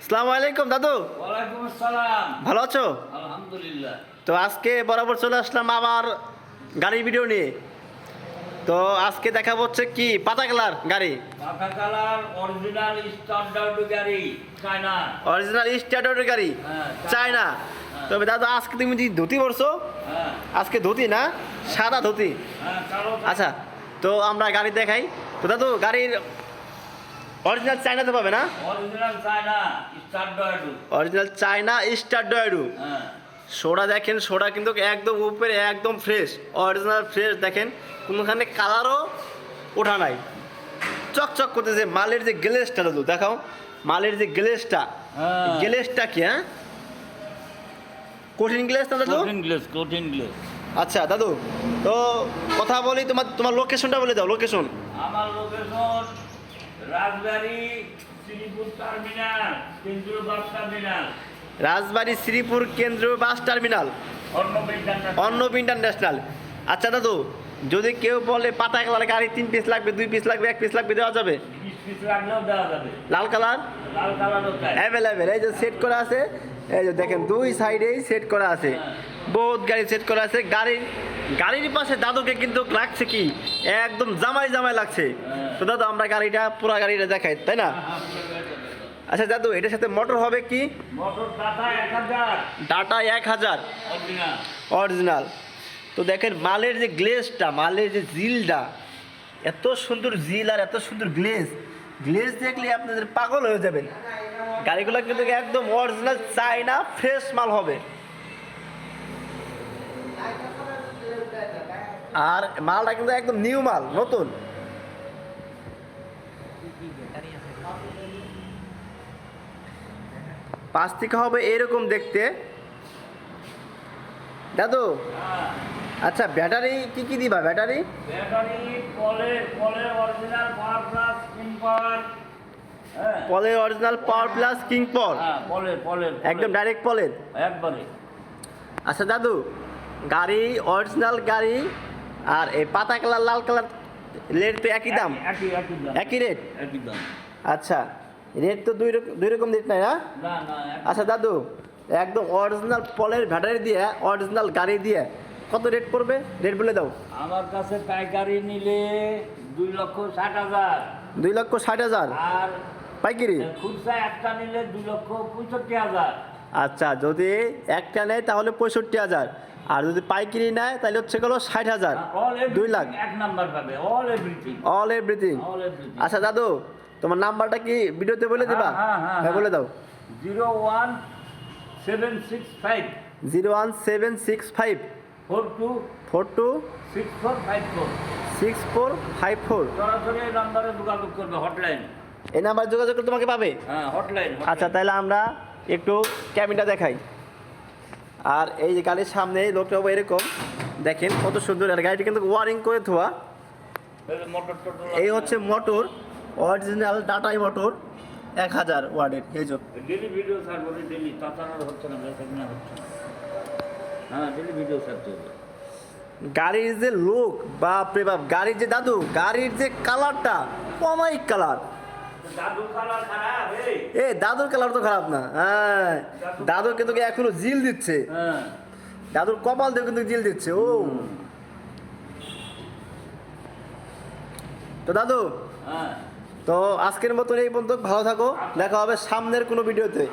আসসালামু আলাইকুম দাদু। ওয়ালাইকুম আসসালাম। ভালো আছো? আলহামদুলিল্লাহ। তো আজকে বরাবর চলে আসলাম আবার গাড়ির ভিডিও নিয়ে। তো আজকে দেখা হচ্ছে কি পাতা কালার গাড়ি। পাকা কালার অরিজিনাল স্ট্যান্ডার্ড গাড়ি চায়না অরিজিনাল স্ট্যান্ডার্ডের গাড়ি হ্যাঁ, চায়না তবে দাদু আজকে তুমি যে ধুতি পরছো হ্যাঁ। আজকে ধুতি না সাদা ধুতি? হ্যাঁ আচ্ছা তো আমরা গাড়ি দেখাই। তো দাদু গাড়ির অরিজিনাল চায়নাতে পাবে না? অরিজিনাল চায়না স্ট্যান্ডার্ডু হ্যাঁ। সোডা দেখেন সোডা কিন্তু একদম উপরে একদম ফ্রেশ অরিজিনাল ফ্রেশ দেখেন। কোনোখানে কালারও ওঠা নাই। চকচক করতেছে মালের যে গ্লেসটা দাদু দেখাও। মালের যে গ্লেসটা হ্যাঁ। গ্লেসটা কি হ্যাঁ? কঠিন গ্লেস না দাদু? কঠিন গ্লেস কঠিন গ্লেস আচ্ছা দাদু তো কথা বলি তোমার তোমার লোকেশনটা বলে দাও লোকেশন আমার লোকেশন রাজবাড়ি শ্রীপুর টার্মিনাল কেন্দ্রীয় বাস টার্মিনাল। রাজবাড়ি শ্রীপুর কেন্দ্র বাস টার্মিনাল। অর্ণব ইন্টারন্যাশনাল আচ্ছা দাদু যদি কেউ বলে পাতা কালার গাড়ি তিন পিস লাগবে দুই পিস লাগবে এক পিস লাগবে দেওয়া যাবে? লাল কালার? লাল কালারও চাই অ্যাভেলেবেল এই যে সেট করা আছে এই যে দেখেন দুই সাইডেই সেট করা আছে। বহুত গাড়ি সেট করা আছে। গাড়ির গাড়ির পাশে দাদুকে কিন্তু লাগছে কি? একদম জামাই জামাই লাগছে। তো দাদু আমরা গাড়িটা পুরো গাড়িটা দেখাই তাই না? আচ্ছা দাদু এটার সাথে মোটর হবে কি? ডাটা এক হাজার। অরিজিনাল তো দেখেন মালের যে গ্লেজটা মালের যে জিলটা এত সুন্দর জিল আর এত সুন্দর গ্লেজ গ্লেজ দেখলে আপনাদের পাগল হয়ে যাবেন। গাড়িগুলো কিন্তু একদম অরিজিনাল চায়না ফ্রেশ মাল হবে। আর মালটা কিন্তু একদম নিউ মাল নতুন। পাঁচ থেকে হবে এরকম দেখতে। দাদু হ্যাঁ আচ্ছা ব্যাটারি কি কি দিবা ব্যাটারি? ব্যাটারি পলে পলে অরিজিনাল পাওয়ার প্লাস তিন পাওয়ার হ্যাঁ। পলের অরিজিনাল পাওয়ার প্লাস কিং পল হ্যাঁ পলে পলে একদম ডাইরেক্ট পলের একবারে। আচ্ছা দাদু গাড়ি অরিজিনাল গাড়ি আর এই পাতা কালার লাল কালার রেট তো একই দাম? একই রেট আচ্ছা রেট তো দুই রকম দুই রকম রেট নাই না? আচ্ছা দাদু একদম অরিজিনাল পলের ব্যাটারি দিয়ে অরিজিনাল গাড়ি দিয়ে কত রেট পড়বে? রেট বলে দাও। আমার কাছে পাইকারি নিলে দুই লক্ষ ষাট হাজার। দুই লক্ষ ষাট হাজার। আর পাইকারি? খুচরা একটা নিলে দুই লক্ষ পঁয়ষট্টি হাজার। আচ্ছা যদি একটা নেয় তাহলে পঁয়ষট্টি হাজার। আর যদি পাইকারি নেয় তাহলে হচ্ছে গেলো ষাট হাজার। দুই লাখ। অল এভরিথিং আচ্ছা দাদু তোমার নাম্বারটা কি ভিডিওতে বলে দিবা? হ্যাঁ, হ্যাঁ, হ্যাঁ বলে দাও। Zero one seven six five. Zero one seven six five. Four two four two six four five four. Six four five four. সরাসরি এই নাম্বারে যোগাযোগ করবে হটলাইন এই নাম্বার যোগাযোগ করলে তোমাকে পাবে? হ্যাঁ হটলাইন আচ্ছা তাহলে আমরা একটু ক্যাবিনটা দেখাই। আর এই যে গাড়ির সামনে লোকটা হবে এরকম দেখেন কত সুন্দর। আর গাড়িটি কিন্তু ওয়ারিং করে টোটর এই হচ্ছে মোটর অরিজিনাল ডাটাই মোটর এক হাজার ওয়ার্ডের এই যে। ডেলি ভিডিও ছাড়বো ডেলি তাছাড়া আর হচ্ছে না বেচা কিনা হচ্ছে না। ডেলি ভিডিও ছাড়তে হবে। গাড়ির যে লুক বাপরে বাপ গাড়ির যে দাদু গাড়ির যে কালারটা অমায়িক কালার এ দাদুর কালার তো খারাপ না। হ্যাঁ দাদুর কিন্তু এখনও জিল দিচ্ছে। হ্যাঁ। দাদুর কপাল দিয়ে কিন্তু জিল দিচ্ছে ও। তো দাদু হ্যাঁ। তো আজকের মতন এই পর্যন্ত ভালো থাকো। দেখা হবে সামনের কোনো ভিডিওতে।